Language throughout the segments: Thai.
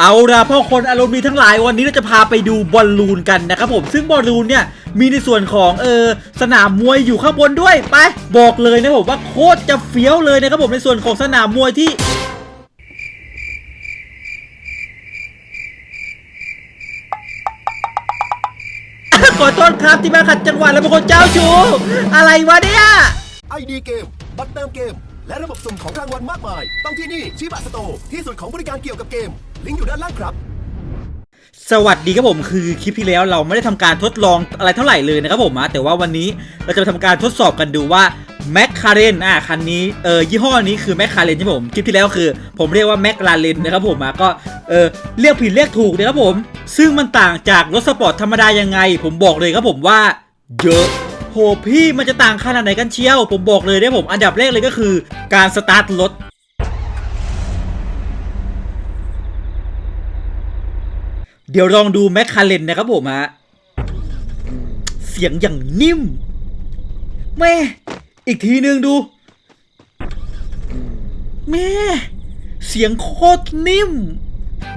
เอาล่ะพ่อคนอารมณ์ดีทั้งหลายวันนี้เราจะพาไปดูบอลลูนกันนะครับผมซึ่งบอลลูนเนี่ยมีในส่วนของเออสนามมวยอยู่ข้างบนด้วยไปบอกเลยนะผมว่าโคตรจะเฟี้ยวเลยนะครับผมในส่วนของสนามมวยที่ขอโทษครับที่มาขัดจังหวะแล้วเป็นคนเจ้าชู้อะไรวะเนี่ยไอดีเกมบัตรเติมเกม และระบบสุ่มของรางวัลมากมาย ต้องที่นี่ชิบะสโตที่สุดของบริการเกี่ยวกับเกม ลิงก์อยู่ด้านล่างครับ สวัสดีครับผมคือคลิปที่แล้วเราไม่ได้ทำการทดลองอะไรเท่าไหร่เลยนะครับผมอะแต่ว่าวันนี้เราจะมาทำการทดสอบกันดูว่าแมคคาเรนอะคันนี้เออยี่ห้อนี้คือแมคคาเรนใช่ไหมผมคลิปที่แล้วคือ ผมเรียกว่าแมคลาเรนนะครับผมอะก็เออเรียกผิดเรียกถูกนะครับผม ซึ่งมันต่างจากรถสปอร์ตธรรมดายังไง ผมบอกเลยครับผมว่าเยอะ หพี่มันจะต่างขนาดไหนกันเชียว ผมบอกเลยนะผมอันดับแรกเลยก็คือ การสตาร์ทรถเดี๋ยวลองดูแมคคาเรนนะครับผมฮะเสียงอย่างนิ่ม แม่ อีกทีนึงดู แม่ เสียงโคตรนิ่ม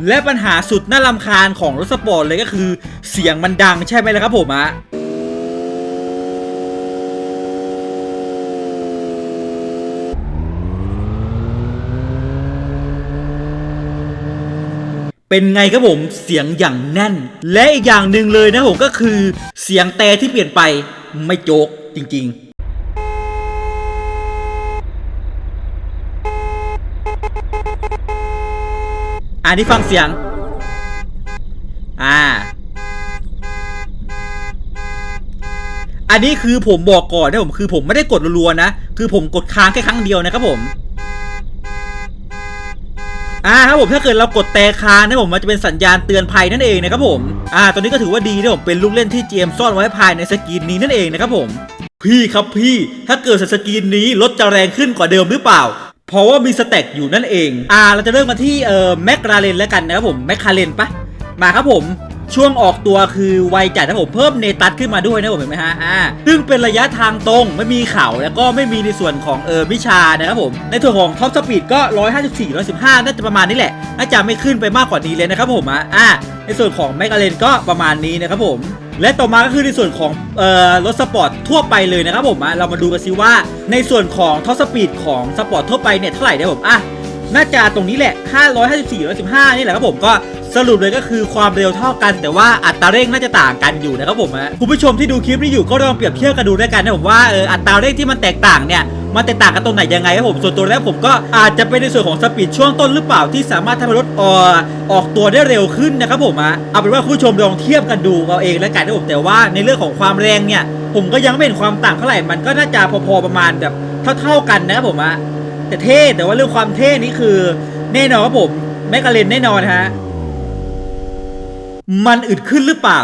และปัญหาสุดน่ารำคาญของรถสปอร์ตเลยก็คือ เสียงมันดังใช่ไหมล่ะครับผมฮะ เป็นไงครับผมเสียงอย่างแน่น และอีกอย่างหนึ่งเลยนะผมก็คือเสียงแต่ที่เปลี่ยนไปไม่โจกจริง ๆอันนี้ฟังเสียง อ่า อันนี้คือผมบอกก่อนนะผมคือผมไม่ได้กดรัวๆนะ คือผมกดค้างแค่ครั้งเดียวนะครับผม อ่าครับผมถ้าเกิดเรากดแต่คานนะผมมันจะเป็นสัญญาณเตือนภัยนั่นเองนะครับผมอ่าตอนนี้ก็ถือว่าดีนะผมเป็นลูกเล่นที่เจมซ่อนไว้ภายในสกรีนนี้นั่นเองนะครับผม พี่ครับพี่ถ้าเกิดสกรีนนี้รถจะแรงขึ้นกว่าเดิมหรือเปล่าเพราะว่ามีสเต็กอยู่นั่นเอง อ่า เราจะเริ่มมาที่เอ่อแมคลาเรนแล้วกันนะครับผม แมคคาเรนปะ มาครับผม ช่วงออกตัวคือไวจัดนะผมเพิ่มเนตัสขึ้นมาด้วยนะผมเห็นไหมฮะอ่าซึ่งเป็นระยะทางตรงไม่มีเขาแล้วก็ไม่มีในส่วนของเออวิชานะครับผม ในส่วนของท็อปสปีดก็ 154 115 น่าจะประมาณนี้แหละน่าจะไม่ขึ้นไปมากกว่านี้เลยนะครับผมอะอ่าในส่วนของแมกกาเลนก็ประมาณนี้นะครับผมและต่อมาก็คือในส่วนของเอ่อรถสปอร์ตทั่วไปเลยนะครับผมเรามาดูกันซิว่า ในส่วนของท็อปสปีดของสปอร์ตทั่วไปเนี่ยเท่าไหร่นะผมอะน่าจะตรงนี้แหละค่า154 115 นี่แหละครับผมก็ สรุปเลยก็คือความเร็วเท่ากัน แต่ว่าอัตราเร่งน่าจะต่างกันอยู่นะครับผมฮะคุณผู้ชมที่ดูคลิปนี้อยู่ก็ลองเปรียบเทียบกันดูด้วยกันนะผมว่าเอออัตราเร่งที่มันแตกต่างเนี่ยมันแตกต่างกันตรงไหนยังไงครับผม ส่วนตัวแล้วผมก็อาจจะเป็นในส่วนของสปีดช่วงต้นหรือเปล่าที่สามารถทำให้รถออออกตัวได้เร็วขึ้นนะครับผมฮะเอาเป็นว่าคุณผู้ชมลองเทียบกันดูเอาเองแล้วกันนะผมแต่ว่าในเรื่องของความแรงเนี่ย ผมก็ยังไม่เห็นความต่างเท่าไหร่มันก็น่าจะพอๆประมาณแบบเท่าๆกันนะครับผมฮะแต่เท่แต่ว่าเรื่องความเท่นี่คือแน่นอนครับผมแมกกาเลนแน่นอนฮะ มันอึดขึ้นหรือเปล่า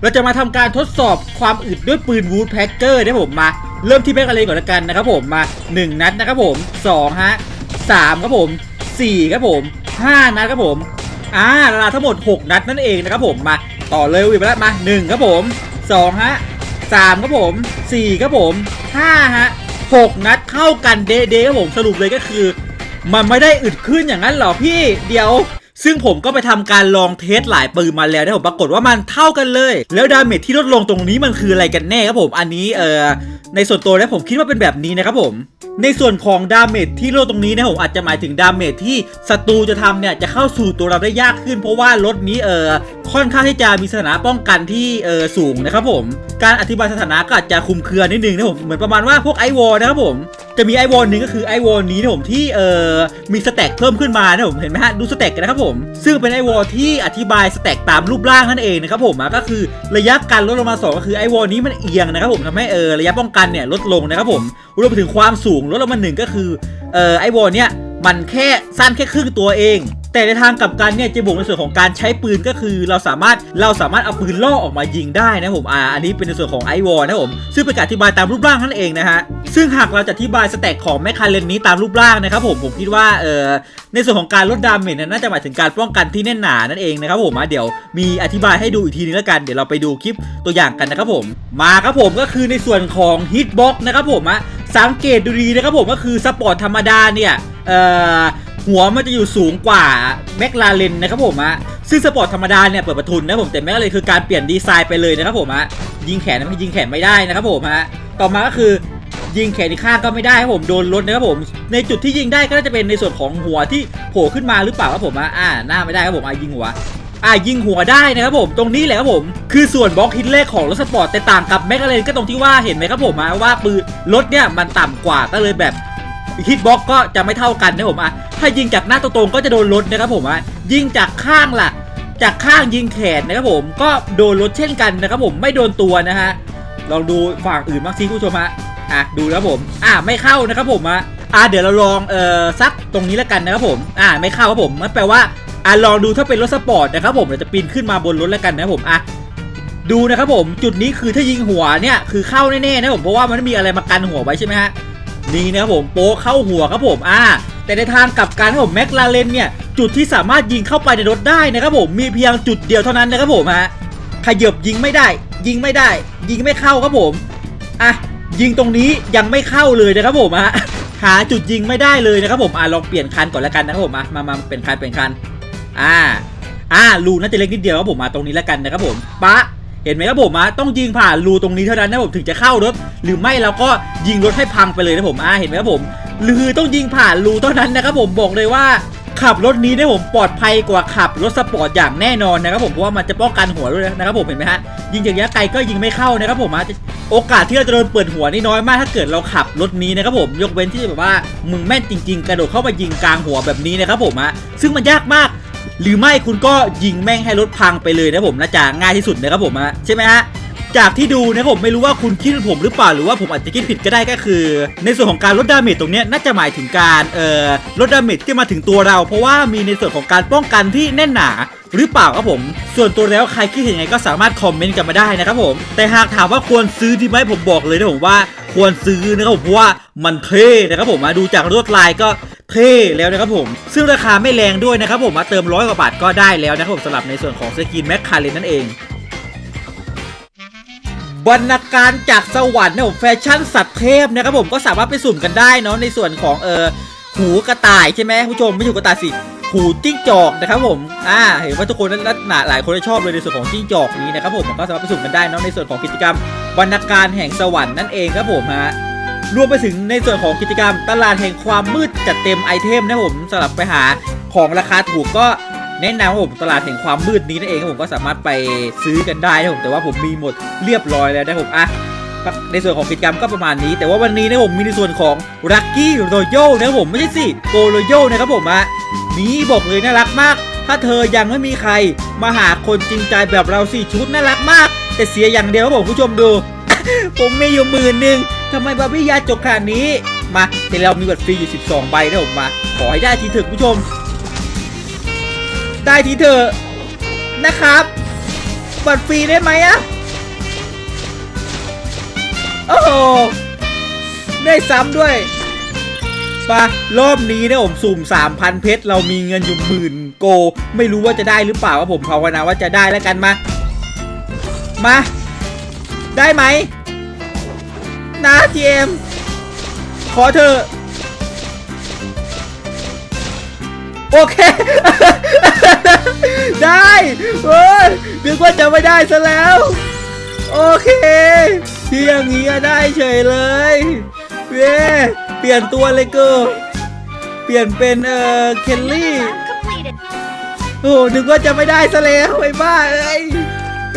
เราจะมาทำการทดสอบความอึดด้วยปืนวูดแพ็กเกอร์นะผมมา เริ่มที่แมกกาเลนก่อนละกันนะครับผมมา 1 นัดนะครับผม2ฮะ3ครับผม4ครับผม5นัดครับผมอ่าเวลาทั้งหมด 6 นัดนั่นเองนะครับผมมาต่อเลยวิบแล้วมา1ครับผม2ฮะ3ครับผม4ครับผม5ฮะ6นัดเข้ากันเดๆครับผมสรุปเลยก็คือ มันไม่ได้อึดขึ้นอย่างนั้นหรอพี่เดี๋ยว ซึ่งผมก็ไปทำการลองเทสหลายปืนมาแล้วนะผมปรากฏว่ามันเท่ากันเลย แล้วดาเมจที่ลดลงตรงนี้มันคืออะไรกันแน่ครับผม อันนี้เอ่อในส่วนตัวแล้วผมคิดว่าเป็นแบบนี้นะครับผม ในส่วนของดาเมจที่ลดตรงนี้นะผมอาจจะหมายถึงดาเมจที่ศัตรูจะทำเนี่ยจะเข้าสู่ตัวเราได้ยากขึ้น เพราะว่ารถนี้เอ่อ ค่อนข้างที่จะมีสถานะป้องกันที่เออสูงนะครับผม การอธิบายสถานะก็อาจจะคุมเครือนิดนึงนะผมเหมือนประมาณว่าพวกไอวอลนะครับผมจะมีไอวอลหนึ่งก็คือไอวอลนี้นะผมที่เอ่อมีสแต็กเพิ่มขึ้นมานะผมเห็นไหมฮะดูสแต็กกันนะครับผม ซึ่งเป็นไอวอลที่อธิบายสแต็กตามรูปร่างนั่นเองนะครับผมก็คือระยะการลดลงมา 2 ก็คือไอวอลนี้มันเอียงนะครับผมทำให้เออระยะป้องกันเนี่ยลดลงนะครับผมรวมไปถึงความสูงลดลงมาหนึ่งก็คือเออไอวอลเนี่ยมันแค่สั้นแค่ครึ่งตัวเอง แต่ในทางกลับกันเนี่ยจะบวกในส่วนของการใช้ปืนก็คือ เราสามารถเราสามารถเอาปืนล่อออกมายิงได้นะผมอ่าอันนี้เป็นในส่วนของไอวอลนะผมซึ่งเป็นการอธิบายตามรูปร่างนั่นเองนะฮะซึ่งหากเราจะอธิบายสแต็กของแมคคาเรนนี้ตามรูปร่างนะครับผมผมคิดว่าเออในส่วนของการลดดาเมจน,น,น่าจะหมายถึงการป้องกันที่แน่นหนานั่นเองนะครับผมอะเดี๋ยวมีอธิบายให้ดูอีกทีนึงแล้วกันเดี๋ยวเราไปดูคลิปตัวอย่างกันนะครับผมมาครับผมก็คือในส่วนของฮิตบ็อกนะครับผมอะสังเกตดูดีนะครับผมก็คือสปอร์ตธรรมดาเนี่ยเอ่อ หัวมันจะอยู่สูงกว่าแมคลาเรนนะครับผมอะซึ่งสปอร์ตธรรมดาเนี่ยเปิดประทุนนะผมแต่แมคลาเรนคือการเปลี่ยนดีไซน์ไปเลยนะครับผมอะยิงแขนไม่ยิงแขนไม่ได้นะครับผมฮะต่อมาก็คือยิงแขนที่ข้างก็ไม่ได้ครับผมโดนรถนะครับผม ในจุดที่ยิงได้ก็น่าจะเป็นในส่วนของหัวที่โผล่ขึ้นมาหรือเปล่าครับผมอะอ่าหน้าไม่ได้ครับผมอะยิงหัวอ่ายิงหัวได้นะครับผมตรงนี้แหละครับผมคือส่วนบล็อกฮิตเลขของรถสปอร์ตแต่ต่างกับแมกกาเลนก็ตรงที่ว่าเห็นไหมครับผมว่าปืนรถเนี่ยมันต่ำกว่าก็เลยแบบฮิตบล็อกก็จะไม่เท่ากันนะผมอะ ถ้ายิงจากหน้าตรงๆก็จะโดนรถนะครับผมอะยิงจากข้างล่ะ จากข้างยิงแขนนะครับผมก็โดนรถเช่นกันนะครับผมไม่โดนตัวนะฮะลองดูฝั่งอื่นบ้างสิคุณผู้ชมฮะอะดูแล้วผม อะไม่เข้านะครับผมอะอะเดี๋ยวเราลองเอ่อซักตรงนี้แล้วกันนะครับผม อะไม่เข้าครับผมมันแปลว่าอะลองดูถ้าเป็นรถสปอร์ตนะครับผมเดี๋ยวจะปีนขึ้นมาบนรถแล้วกันนะครับผมอะดูนะครับผมจุดนี้คือถ้ายิงหัวเนี่ยคือเข้าแน่ๆนะผมเพราะว่ามันไม่มีอะไรมากันหัวไว้ใช่ไหมฮะนี่นะครับผมโป๊เข้าหัวครับผมอะ แต่ในทางกลับกันครับผมแม็กลาเรนเนี่ยจุดที่สามารถยิงเข้าไปในรถได้นะครับผมมีเพียงจุดเดียวเท่านั้นนะครับผมฮะขยบยิงไม่ได้ ยิงไม่ได้ ยิงไม่เข้าครับผมอะยิงตรงนี้ยังไม่เข้าเลยนะครับผมอะหาจุดยิงไม่ได้เลยนะครับผมอะลองเปลี่ยนคันก่อนแล้วกันนะครับผมมามาเปลี่ยนคันเปลี่ยนคันอ่าอ่ารูน่าจะเล็กนิดเดียวครับผมมาตรงนี้แล้วกันนะครับผมปะ เห็นไหมครับผมอะต้องยิงผ่านรูตรงนี้เท่านั้นนะผมถึงจะเข้ารถ หรือไม่เราก็ยิงรถให้พังไปเลยนะผมอ่าเห็นไหมครับผมหรือต้องยิงผ่านรูเท่านั้นนะครับผมบอกเลยว่าขับรถนี้นี่ยผมปลอดภัยกว่าขับรถสปอร์ตอย่างแน่นอนนะครับผมเพราะว่ามันจะป้องกันหัวด้วยนะครับผมเห็นไหมฮะยิงอย่างเงี้ไกลก็ยิงไม่เข้านะครับผมอาจจะโอกาสที่เราจะโดนเปิดหัวนี่น้อยมากถ้าเกิดเราขับรถนี้นะครับผมยกเว้นที่แบบว่ามึงแม่นจริง ๆ กระโดดเข้ามายิงกลางหัวแบบนี้นะครับผมฮะซึ่งมันยากมาก หรือไม่คุณก็ยิงแม่งให้รถพังไปเลยนะผมน่าจะง่ายที่สุดนะครับผมฮะใช่ไหมฮะจากที่ดูนะผมไม่รู้ว่าคุณคิดผมหรือเปล่าหรือว่าผมอาจจะคิดผิดก็ได้ก็คือ ในส่วนของการลดดาเมจตรงนี้น่าจะหมายถึงการเอ่อลดดาเมจที่มาถึงตัวเรา เพราะว่ามีในส่วนของการป้องกันที่แน่นหนาหรือเปล่าครับผม ส่วนตัวแล้วใครคิดเห็นยังไงก็สามารถคอมเมนต์กันมาได้นะครับผม แต่หากถามว่าควรซื้อดีไหมผมบอกเลยนะผมว่าควรซื้อนะครับผมเพราะว่ามันเท่นะครับผมมาดูจากลวดลายก็ เท่แล้วนะครับผม ซึ่งราคาไม่แรงด้วยนะครับผมมาเติมร้อยกว่าบาทก็ได้แล้วนะครับผมสำหรับในส่วนของสกินแมคคาเรนนั่นเองบรรณาการจากสวรรค์นี่ยผมแฟชั่นสัตว์เทพนะครับผมก็สามารถไปสุ่มกันได้เนาะในส่วนของเออหูกระต่ายใช่ไหมผู้ชมไม่ใช่หูกระต่ายสิหูจิ้งจอกนะครับผมอ่าเห็นว่าทุกคนนั้นหนาหลายคนชอบเลยในส่วนของจิ้งจอกนี้นะครับผมก็สามารถไปสุ่มกันได้เนาะในส่วนของกิจกรรมบรรณาการแห่งสวรรค์นั่นเองครับผมฮะ รวมไปถึงในส่วนของกิจกรรมตลาดแห่งความมืดจัดเต็มไอเทมนะผมสำหรับไปหาของราคาถูกก็แนะนำว่าผมตลาดแห่งความมืดนี้นั่นเองผมก็สามารถไปซื้อกันได้นะผมแต่ว่าผมมีหมดเรียบร้อยแล้วนะผมอะในส่วนของกิจกรรมก็ประมาณนี้ แต่ว่าวันนี้นะผมมีในส่วนของ Lucky Royal นะผมไม่ใช่สิ Go Royal นะครับผมอะนี้บอกเลยน่ารักมาก ถ้าเธอยังไม่มีใคร มาหาคนจริงใจแบบเราสิชุดน่ารักมาก แต่เสียอย่างเดียวครับผมผู้ชมดู ผมมีอยู่หมื่นหนึ่ง ทำไมบาร์บี้ยาจกขนาดนี้ มาแต่เรามีบัตรฟรีอยู่ 12 ใบนะผมมา ขอให้ได้ทีเถอะคุณผู้ชม ได้ทีเถอะนะครับ บัตรฟรีได้ไหมอะโอ้โหได้ซ้ำด้วยปะรอบนี้นะผมสุ่ม 3,000 เพชร เรามีเงินอยู่หมื่นโก ไม่รู้ว่าจะได้หรือเปล่าว่าผมภาวนาว่าจะได้แล้วกันมา มา ได้ไหม นะทีเอ็มขอเธอ โอเค ได้เฮ้ยนึกว่าจะไม่ได้ซะแล้ว โอเคที่อย่างนี้ก็ได้เฉยเลยเย้เปลี่ยนตัวเลยเกอเปลี่ยนเป็นเอ่อ เคลลี่ โอ้นึกว่าจะไม่ได้ซะแล้วไอ้บ้าเอ้ย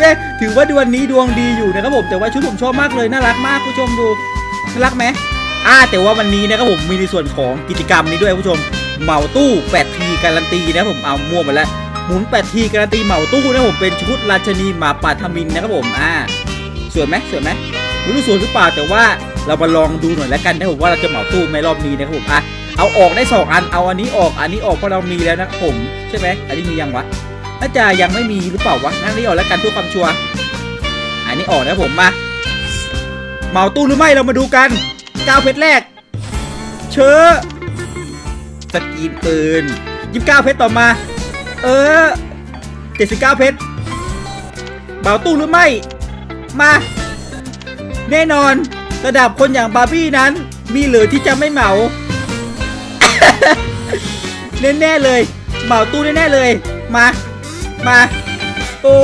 เอ๊ถือว่าดวงนี้ดวงดีอยู่นะครับผมแต่ว่าชุดผมชอบมากเลยน่ารักมากผู้ชมดูน่ารักไหมอ่าแต่ว่าวันนี้นะครับผมมีในส่วนของกิจกรรมนี้ด้วยผู้ชมเหมาตู้8ทีการันตีนะผมเอามั่วหมดแล้วหมุน8ทีการันตีเหมาตู้นะผมเป็นชุดราชนีหมาป่าทมินนะครับผมอ่าสวยไหมสวยไหมไม่รู้สวยหรือเปล่าแต่ว่าเรามาลองดูหน่อยแล้วกันนะผมว่าเราจะเหมาตู้ไหมรอบนี้นะครับผมอะเอาออกได้สองอันเอาอันนี้ออกอันนี้ออกเพราะเรามีแล้วนะครับผมใช่ไหมอันนี้มียังวะ น่าจะยังไม่มีหรือเปล่าวะงั้นนี่ออกแล้วกันเพื่อความชัวร์อันนี้ออกนะผมมาเหมาตู้หรือไม่เรามาดูกันก้าวเพชรแรก เชือสกรีนปืนยี่สิบเก้าเพชรต่อมา เออเจ็ดสิบเก้าเพชรเหมาตู้หรือไม่ มา แน่นอนระดับคนอย่างบาร์บี้นั้น มีเหลือที่จะไม่เหมาแน่ๆเลย เหมาตู้แน่ๆเลย มา มา โอ้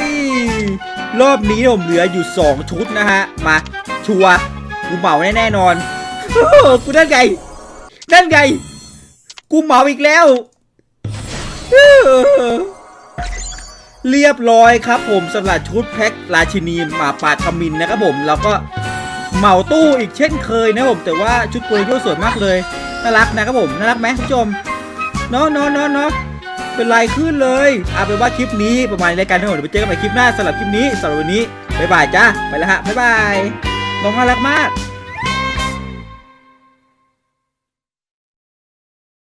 ย รอบนี้ผมเหลืออยู่ 2 ชุดนะฮะ มา ชัวกูเหมาแน่ๆนอนอ้โหกูนั่นไง นั่นไง กูเหมาอีกแล้ว เรียบร้อยครับผมสำหรับชุดแพ็คราชินีหมาป่าทมินนะครับผมแล้วก็เหมาตู้อีกเช่นเคยนะผมแต่ว่าชุดโกยโยสวยมากเลย น่ารักนะครับผม น่ารักไหมคุณผู้ชมเนาะเนาะเนาะเนาะ เป็นลายขึ้นเลยเอาเป็นว่าคลิปนี้ประมาณรายการทั้งหมดเดี๋ยวไปเจอกันใหม่คลิปหน้าสำหรับคลิปนี้สำหรับวันนี้บ๊ายบายจ้าไปแล้วฮะบ๊ายบายน้องน่ารักมาก